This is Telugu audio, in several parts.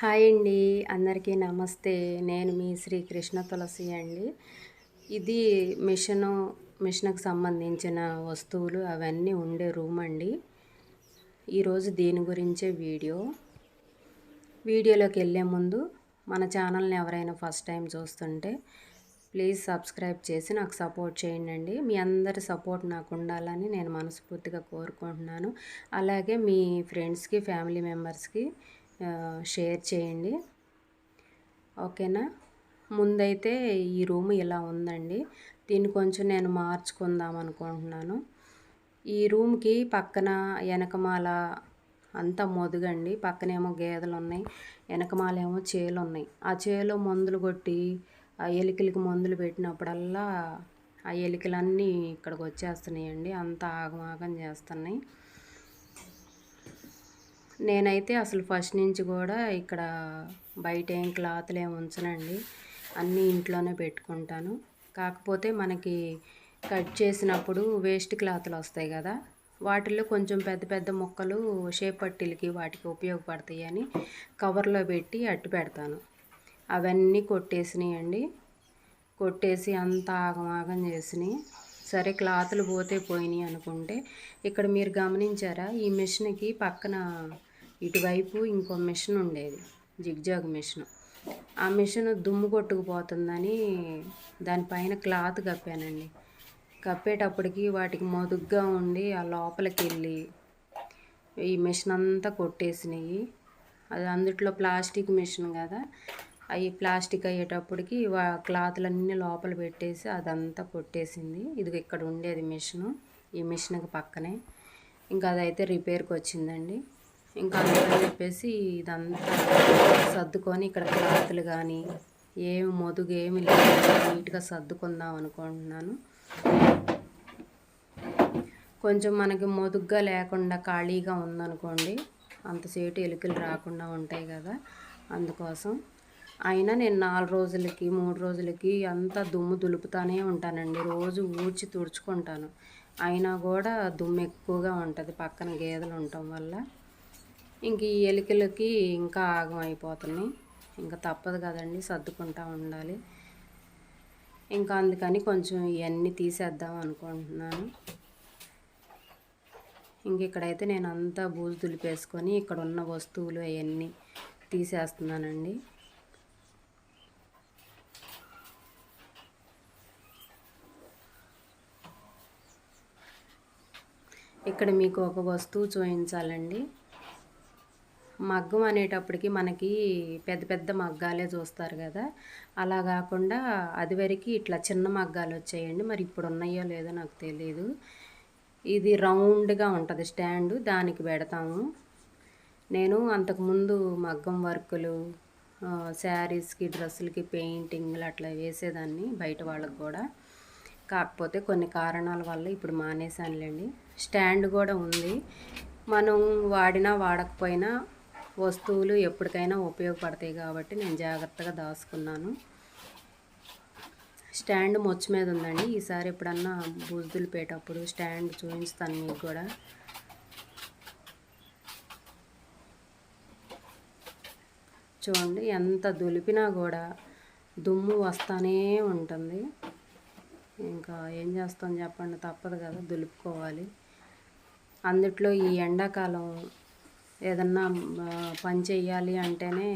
హాయ్ అండి. అందరికీ నమస్తే. నేను మీ శ్రీ కృష్ణ తులసి అండి. ఇది మిషను మిషన్కి సంబంధించిన వస్తువులు అవన్నీ ఉండే రూమ్ అండి. ఈరోజు దీని గురించే వీడియో. వీడియోలోకి వెళ్ళే ముందు మన ఛానల్ని ఎవరైనా ఫస్ట్ టైం చూస్తుంటే ప్లీజ్ సబ్స్క్రైబ్ చేసి నాకు సపోర్ట్ చేయండి మీ అందరి సపోర్ట్ నాకు ఉండాలని నేను మనస్ఫూర్తిగా కోరుకుంటున్నాను. అలాగే మీ ఫ్రెండ్స్కి ఫ్యామిలీ మెంబర్స్కి షేర్ చేయండి. ఓకేనా? ముందైతే ఈ రూమ్ ఇలా ఉందండి. దీన్ని కొంచెం నేను మార్చుకుందాం అనుకుంటున్నాను. ఈ రూమ్కి పక్కన వెనకమాల అంతా మొదుగండి. పక్కనేమో గేదెలు ఉన్నాయి వెనకమాలేమో చేలు ఉన్నాయి ఆ చేలో మందులు కొట్టి ఆ ఎలికలకి మందులు పెట్టినప్పుడల్లా ఆ ఎలికలన్నీ ఇక్కడికి వచ్చేస్తున్నాయండి. అంత ఆగమాగం చేస్తున్నాయి. నేనైతే అసలు ఫస్ట్ నుంచి కూడా ఇక్కడ బయట ఏం క్లాత్లు ఏమి ఉంచనండి. అన్నీ ఇంట్లోనే పెట్టుకుంటాను. కాకపోతే మనకి కట్ చేసినప్పుడు వేస్ట్ క్లాత్లు వస్తాయి కదా వాటిల్లో కొంచెం పెద్ద పెద్ద మొక్కలు షేప్ పట్టిలకి వాటికి ఉపయోగపడతాయి అని కవర్లో పెట్టి అట్టు పెడతాను. అవన్నీ కొట్టేసినాయండి. కొట్టేసి అంత ఆగమాగం చేసినాయి. సరే క్లాతులు పోతే పోయినాయి అనుకుంటే ఇక్కడ మీరు గమనించారా? ఈ మిషన్కి పక్కన ఇటువైపు ఇంకో మిషన్ ఉండేది జిగ్జాగ్ మిషన్. ఆ మిషన్ దుమ్ము కొట్టుకుపోతుందని దానిపైన క్లాత్ కప్పానండి. కప్పేటప్పటికి వాటికి మొదుగ్గా ఉండి ఆ లోపలికి వెళ్ళి ఈ మిషన్ అంతా కొట్టేసినాయి. అది అందుట్లో ప్లాస్టిక్ మిషన్ కదా అవి ప్లాస్టిక్ అయ్యేటప్పటికి వా క్లాత్లన్నీ లోపల పెట్టేసి అదంతా కొట్టేసింది. ఇది ఇక్కడ ఉండేది మిషను ఈ మిషన్కి పక్కనే. ఇంకా అదైతే రిపేర్కి వచ్చిందండి. ఇంకా అందుకని చెప్పేసి ఇదంతా సర్దుకొని ఇక్కడ క్లాత్లు కానీ ఏమి మొదుగు ఏమి లేదు నీట్గా సర్దుకుందాం అనుకుంటున్నాను. కొంచెం మనకి మొదుగ్గా లేకుండా ఖాళీగా ఉందనుకోండి అంతసేపు ఎలుకలు రాకుండా ఉంటాయి కదా అందుకోసం. అయినా నేను నాలుగు రోజులకి మూడు రోజులకి అంతా దుమ్ము దులుపుతానే ఉంటానండి. రోజు ఊడ్చి తుడుచుకుంటాను. అయినా కూడా దుమ్ము ఎక్కువగా ఉంటుంది పక్కన గేదెలు ఉండటం వల్ల. ఇంక ఈ ఎలుకలకి ఇంకా ఆగం అయిపోతున్నాయి. ఇంకా తప్పదు కదండి సర్దుకుంటా ఉండాలి. ఇంకా అందుకని కొంచెం ఇవన్నీ తీసేద్దాం అనుకుంటున్నాను. ఇంక ఇక్కడైతే నేను అంతా బూజు దులిపేసుకొని ఇక్కడ ఉన్న వస్తువులు అవన్నీ తీసేస్తున్నానండి. ఇక్కడ మీకు ఒక వస్తువు చూపించాలండి. మగ్గం అనేటప్పటికి మనకి పెద్ద పెద్ద మగ్గాలే చూస్తారు కదా. అలా కాకుండా అది వరకు ఇట్లా చిన్న మగ్గాలు వచ్చాయండి. మరి ఇప్పుడు ఉన్నాయో లేదో నాకు తెలియదు ఇది రౌండ్గా ఉంటుంది స్టాండ్. దానికి పెడతాము. నేను అంతకుముందు మగ్గం వర్కులు శారీస్కి డ్రెస్సులకి పెయింటింగ్లు అట్లా వేసేదాన్ని బయట వాళ్ళకి కూడా. కాకపోతే కొన్ని కారణాల వల్ల ఇప్పుడు మానేశానులేండి. స్టాండ్ కూడా ఉంది. మనం వాడినా వాడకపోయినా వస్తువులు ఎప్పటికైనా ఉపయోగపడతాయి కాబట్టి నేను జాగ్రత్తగా దాచుకున్నాను. స్టాండ్ మొచ్చు మీద ఉందండి. ఈసారి ఎప్పుడన్నా బూజులు పేటప్పుడు స్టాండ్ చూపిస్తాను మీకు కూడా. చూడండి ఎంత దులిపినా కూడా దుమ్ము వస్తూనే ఉంటుంది. ఇంకా ఏం చేస్తాం చెప్పండి తప్పదు కదా దులుపుకోవాలి. అందుట్లో ఈ ఎండాకాలం ఏదన్నా పని చెయ్యాలి అంటేనే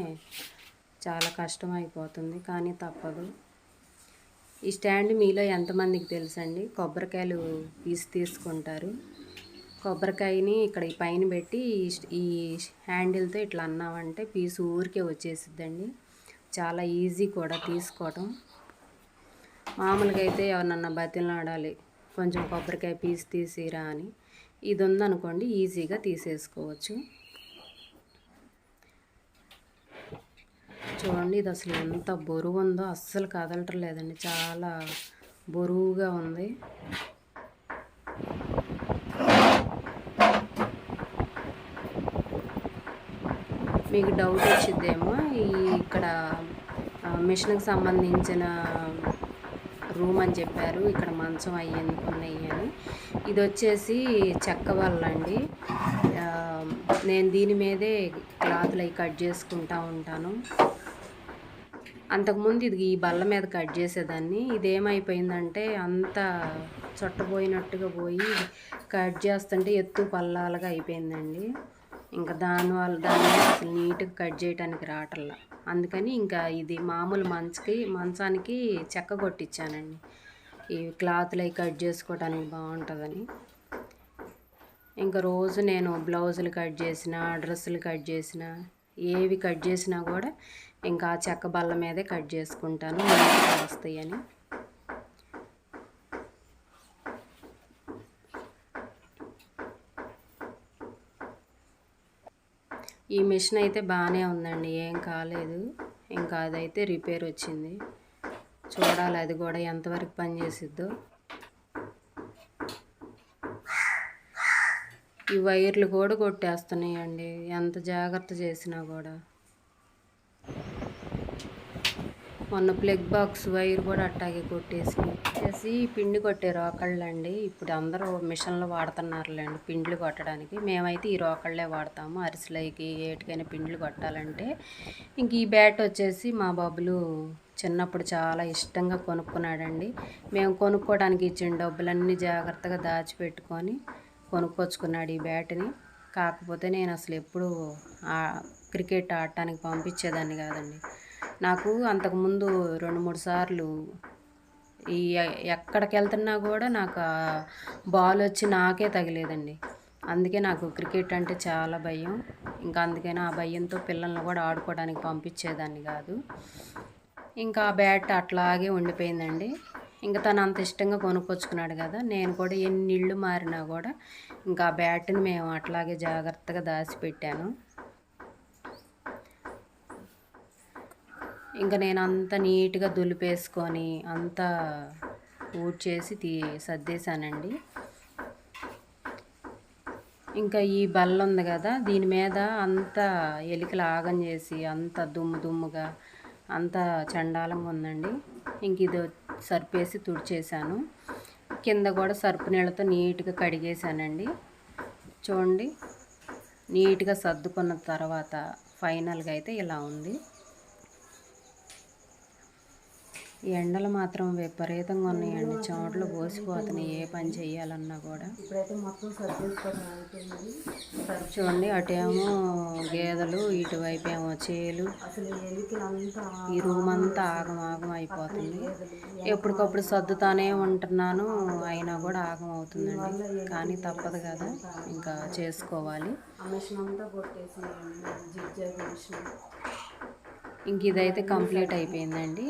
చాలా కష్టం అయిపోతుంది కానీ తప్పదు. ఈ స్టాండ్ మీలో ఎంతమందికి తెలుసండి? కొబ్బరికాయలు పీసి తీసుకుంటారు. కొబ్బరికాయని ఇక్కడ ఈ పైన పెట్టి ఈ హ్యాండిల్తో ఇట్లా అన్నామంటే పీసు ఊరికే వచ్చేసిద్దండి. చాలా ఈజీ కూడా తీసుకోవటం. మామూలుగా అయితే ఎవరన్నా బతిలాడాలి కొంచెం కొబ్బరికాయ పీస్ తీసిరా అని. ఇది ఉందనుకోండి ఈజీగా తీసేసుకోవచ్చు. చూడండి ఇది అసలు ఎంత బరువు ఉందో అస్సలు కదలటం లేదండి చాలా బరువుగా ఉంది. మీకు డౌట్ వచ్చిద్దేమో ఈ ఇక్కడ మిషన్కి సంబంధించిన రూమ్ అని చెప్పారు. ఇక్కడ మంచం అవి కొన్ని ఉన్నాయి అని. ఇది వచ్చేసి చెక్క వల్ల అండి. నేను దీని మీదే క్లాత్లు అవి కట్ చేసుకుంటా ఉంటాను. అంతకుముందు ఇది ఈ బల్ల మీద కట్ చేసేదాన్ని. ఇదేమైపోయిందంటే అంత చుట్టపోయినట్టుగా పోయి కట్ చేస్తుంటే ఎత్తు పల్లాలుగా అయిపోయిందండి. ఇంకా దానివల్ల దాన్ని అసలు నీట్గా కట్ చేయడానికి రావట్లా. అందుకని ఇంకా ఇది మామూలు మంచకి మంచానికి చెక్క కొట్టించానండి. ఈ క్లాత్లు అవి కట్ చేసుకోవడానికి బాగుంటుందని. ఇంకా రోజు నేను బ్లౌజులు కట్ చేసిన డ్రెస్సులు కట్ చేసిన ఏవి కట్ చేసినా కూడా ఇంకా చెక్క బల్ల మీదే కట్ చేసుకుంటాను. వస్తాయని ఈ మిషన్ అయితే బాగానే ఉందండి ఏం కాలేదు. ఇంకా అదైతే రిపేర్ వచ్చింది. చూడాలి అది కూడా ఎంతవరకు పనిచేసిద్దో. ఈ వైర్లు కూడా కొట్టేస్తున్నాయండి ఎంత జాగ్రత్త చేసినా కూడా. మొన్న ప్లగ్ బాక్స్ వైర్ కూడా అట్టాగే కొట్టేసి చేసి పిండి కొట్టే రోకళ్ళండి. ఇప్పుడు అందరూ మిషన్లు వాడుతున్నారులేండి పిండ్లు కొట్టడానికి. మేమైతే ఈ రోకళ్ళే వాడతాము. అరిసెలకి ఏటికైనా పిండ్లు కొట్టాలంటే. ఇంక ఈ బ్యాట్ వచ్చేసి మా బాబులు చిన్నప్పుడు చాలా ఇష్టంగా కొనుక్కున్నాడండి. మేము కొనుక్కోవడానికి ఇచ్చిన డబ్బులన్నీ జాగ్రత్తగా దాచిపెట్టుకొని కొనుక్కొచ్చుకున్నాడు ఈ బ్యాట్ని. కాకపోతే నేను అసలు ఎప్పుడు క్రికెట్ ఆడటానికి పంపించేదాన్ని కాదండి. నాకు అంతకుముందు రెండు మూడు సార్లు ఈ ఎక్కడికి వెళ్తున్నా కూడా నాకు బాల్ వచ్చి నాకే తగిలేదండి. అందుకే నాకు క్రికెట్ అంటే చాలా భయం. ఇంకా అందుకని ఆ భయంతో పిల్లల్ని కూడా ఆడుకోవడానికి పంపించేదాన్ని కాదు. ఇంకా ఆ బ్యాట్ అట్లాగే ఉండిపోయిందండి. ఇంకా తను అంత ఇష్టంగా కొనుక్కొచ్చుకున్నాడు కదా నేను కూడా ఎన్ని ఇళ్ళు మారినా కూడా ఇంకా ఆ బ్యాట్ని మేము అట్లాగే జాగ్రత్తగా దాచిపెట్టాను. ఇంకా నేను అంత నీట్గా దులిపేసుకొని అంతా ఊడ్చేసి తీ సర్దేశానండి. ఇంకా ఈ బల్ల ఉంది కదా దీని మీద అంత ఎలికలు ఆగం చేసి అంత దుమ్ము దుమ్ముగా అంత చండాలంగా ఉందండి. ఇంక ఇది సర్పేసి తుడిచేసాను కింద కూడా సర్పు నీళ్ళతో నీట్గా కడిగేసానండి చూడండి నీట్గా సర్దుకున్న తర్వాత ఫైనల్గా అయితే ఇలా ఉంది. ఎండలు మాత్రం విపరీతంగా ఉన్నాయండి. చెమటలు పోసిపోతున్నాయి ఏ పని చేయాలన్నా కూడా. చూడండి అటేమో గేదెలు ఇటువైపు ఏమో చేలు ఈ రూమ్ అంతా ఆగం ఆగం అయిపోతుంది ఎప్పటికప్పుడు సర్దుతానే ఉంటున్నాను. అయినా కూడా ఆగం అవుతుందండి. కానీ తప్పదు కదా. ఇంకా చేసుకోవాలి మిషన్ అంతా కొట్టేసి మిషన్ ఇంక ఇదైతే కంప్లీట్ అయిపోయిందండి.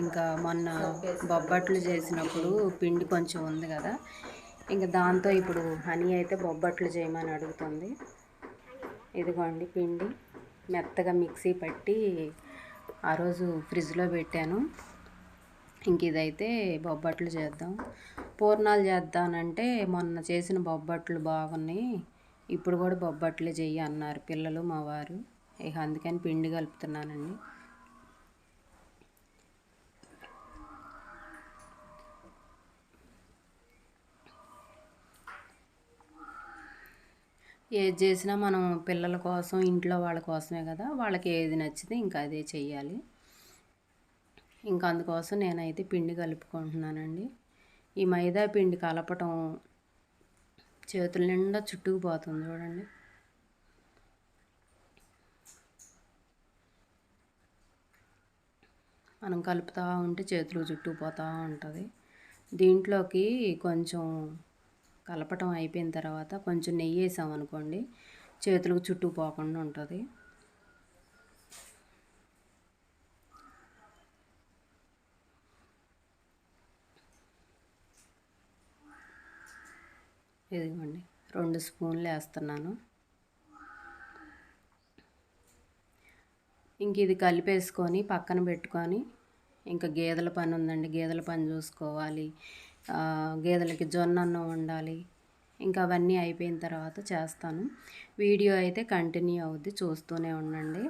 ఇంకా మొన్న బొబ్బట్లు చేసినప్పుడు పిండి కొంచెం ఉంది కదా. ఇంకా దాంతో ఇప్పుడు హనీ అయితే బొబ్బట్లు చేయమని అడుగుతుంది. ఇదిగోండి పిండి. మెత్తగా మిక్సీ పట్టి ఆ రోజు ఫ్రిడ్జ్లో పెట్టాను. ఇంక ఇదైతే బొబ్బట్లు చేద్దాం. పూర్ణాలు చేద్దానంటే మొన్న చేసిన బొబ్బట్లు బాగున్నాయి. ఇప్పుడు కూడా బొబ్బట్లు చెయ్యి అన్నారు పిల్లలు మా వారు. ఇక అందుకని పిండి కలుపుతున్నానండి. ఏది చేసినా మనం పిల్లల కోసం ఇంట్లో వాళ్ళ కోసమే కదా వాళ్ళకి ఏది నచ్చితే ఇంకా అదే చెయ్యాలి. ఇంకా అందుకోసం నేనైతే పిండి కలుపుకుంటున్నానండి. ఈ మైదా పిండి కలపటం చేతుల నిండా చుట్టుకుపోతుంది చూడండి. మనం కలుపుతూ ఉంటే చేతులు చుట్టుకుపోతూ ఉంటుంది. దీంట్లోకి కొంచెం కలపటం అయిపోయిన తర్వాత కొంచెం నెయ్యి వేసామనుకోండి చేతులకు చుట్టూ పోకుండా ఉంటుంది. ఇదిగోండి రెండు స్పూన్లు వేస్తున్నాను. ఇంక ఇది కలిపేసుకొని పక్కన పెట్టుకొని ఇంకా గేదెల పని ఉందండి. గేదెల పని చూసుకోవాలి. గేదెలకి జొన్న అన్నం వండాలి. ఇంకా అవన్నీ అయిపోయిన తర్వాత చేస్తాను. వీడియో అయితే కంటిన్యూ అవుద్ది. చూస్తూనే ఉండండి.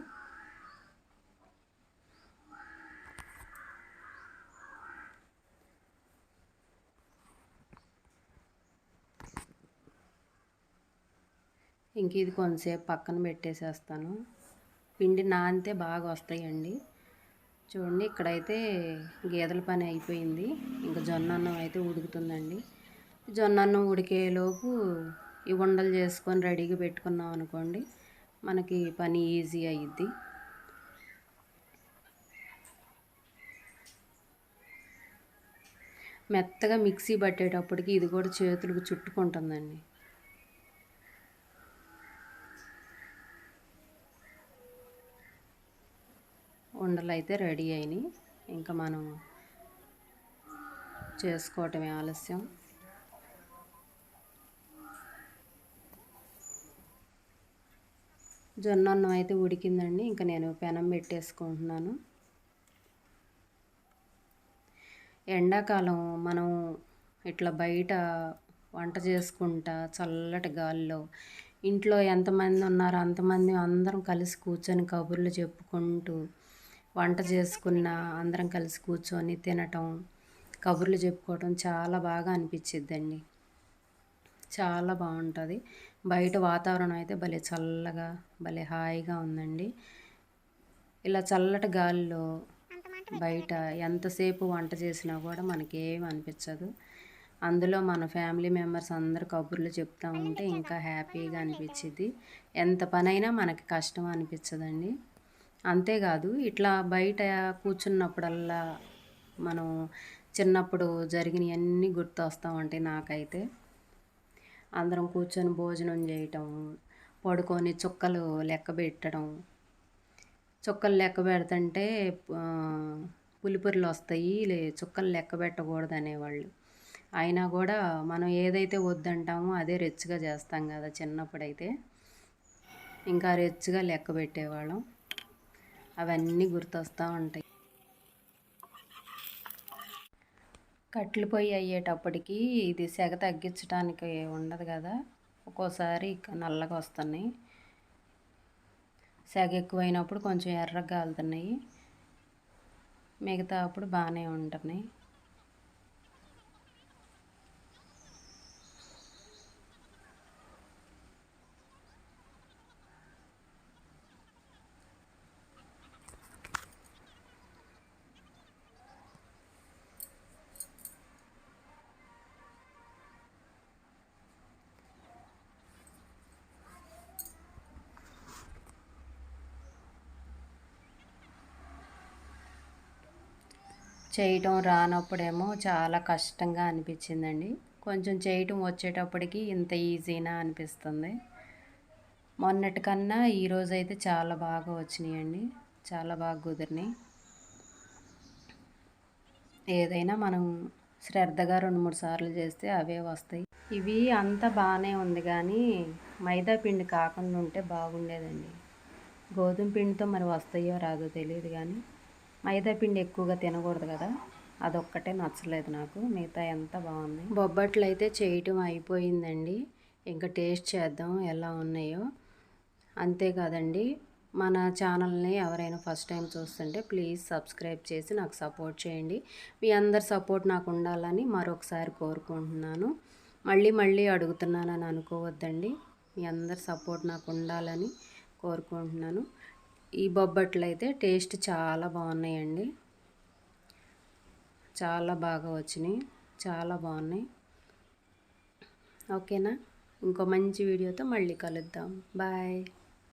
ఇంక ఇది కొంతసేపు పక్కన పెట్టేసేస్తాను. పిండి నానితే బాగా వస్తాయండి. చూడండి ఇక్కడైతే గేదెల పని అయిపోయింది. ఇంకా జొన్న అన్నం అయితే ఉడుకుతుందండి. జొన్న అన్నం ఉడికేలోపు ఈ ఉండలు చేసుకొని రెడీగా పెట్టుకున్నాం అనుకోండి మనకి పని ఈజీ అయ్యిద్ది మెత్తగా మిక్సీ పట్టేటప్పటికి ఇది కూడా చేతులకు చుట్టుకుంటుందండి. ఉండలు అయితే రెడీ అయినాయి. ఇంకా మనం చేసుకోవటమే ఆలస్యం. జొన్న అన్నం అయితే ఉడికిందండి. ఇంకా నేను పెనం పెట్టేసుకుంటున్నాను. ఎండాకాలం మనం ఇట్లా బయట వంట చేసుకుంటా చల్లటి గాలిలో ఇంట్లో ఎంతమంది ఉన్నారో అంతమంది అందరం కలిసి కూర్చొని కబుర్లు చెప్పుకుంటూ వంట చేసుకున్న అందరం కలిసి కూర్చొని తినటం కబుర్లు చెప్పుకోవటం చాలా బాగా అనిపించిద్దండి చాలా బాగుంటుంది. బయట వాతావరణం అయితే భలే చల్లగా భలే హాయిగా ఉందండి. ఇలా చల్లటి గాలిలో బయట ఎంతసేపు వంట చేసినా కూడా మనకేం అనిపించదు అందులో మన ఫ్యామిలీ మెంబర్స్ అందరు కబుర్లు చెప్తూ ఉంటే ఇంకా హ్యాపీగా అనిపించింది ఎంత పనైనా మనకి కష్టం అనిపించదండి అంతేకాదు ఇట్లా బయట కూర్చున్నప్పుడల్లా మనం చిన్నప్పుడు జరిగినవన్నీ గుర్తొస్తూ ఉంటాయి నాకైతే. అందరం కూర్చొని భోజనం చేయటం పడుకొని చుక్కలు లెక్క పెట్టడం. చుక్కలు లెక్క పెడుతుంటే పులిపురులు వస్తాయి లే చుక్కలు లెక్క పెట్టకూడదు అనేవాళ్ళు అయినా కూడా మనం ఏదైతే వద్దంటామో అదే రెచ్చుగా చేస్తాం కదా చిన్నప్పుడైతే. ఇంకా రెచ్చుగా లెక్క పెట్టేవాళ్ళం. అవన్నీ గుర్తొస్తూ ఉంటాయి. కట్లు పొయ్యి అయ్యేటప్పటికి ఇది సెగ తగ్గించడానికి ఉండదు కదా. ఒక్కోసారి నల్లగా వస్తున్నాయి. సెగ ఎక్కువైనప్పుడు కొంచెం ఎర్రగా కాలుతున్నాయి మిగతా అప్పుడు బాగానే ఉంటున్నాయి. చేయటం రానప్పుడేమో చాలా కష్టంగా అనిపించిందండి. కొంచెం చేయటం వచ్చేటప్పటికి ఇంత ఈజీనా అనిపిస్తుంది. మొన్నటికన్నా ఈరోజు అయితే చాలా బాగా వచ్చినాయండి. చాలా బాగా కుదిరినాయి. ఏదైనా మనం శ్రద్ధగా రెండు మూడు సార్లు చేస్తే అవే వస్తాయి. ఇవి అంతా బాగానే ఉంది కానీ మైదా పిండి కాకుండా ఉంటే బాగుండేదండి. గోధుమ పిండితో మరి వస్తాయో రాదో తెలియదు కానీ మైదా పిండి ఎక్కువగా తినకూడదు కదా. అదొక్కటే నచ్చలేదు నాకు. మిగతా ఎంత బాగుంది. బొబ్బట్లు అయితే చేయటం అయిపోయిందండి. ఇంకా టేస్ట్ చేద్దాం ఎలా ఉన్నాయో. అంతేకాదండి మన ఛానల్ని ఎవరైనా ఫస్ట్ టైం చూస్తుంటే ప్లీజ్ సబ్స్క్రైబ్ చేసి నాకు సపోర్ట్ చేయండి. మీ అందరి సపోర్ట్ నాకు ఉండాలని మరొకసారి కోరుకుంటున్నాను. మళ్ళీ మళ్ళీ అడుగుతున్నానని అనుకోవద్దండి. మీ అందరి సపోర్ట్ నాకు ఉండాలని కోరుకుంటున్నాను. ఈ బొబ్బట్లు అయితే టేస్ట్ చాలా బాగున్నాయండి. చాలా బాగా వచ్చినాయి. చాలా బాగున్నాయి. ఓకేనా? ఇంకో మంచి వీడియోతో మళ్ళీ కలుద్దాం. బాయ్.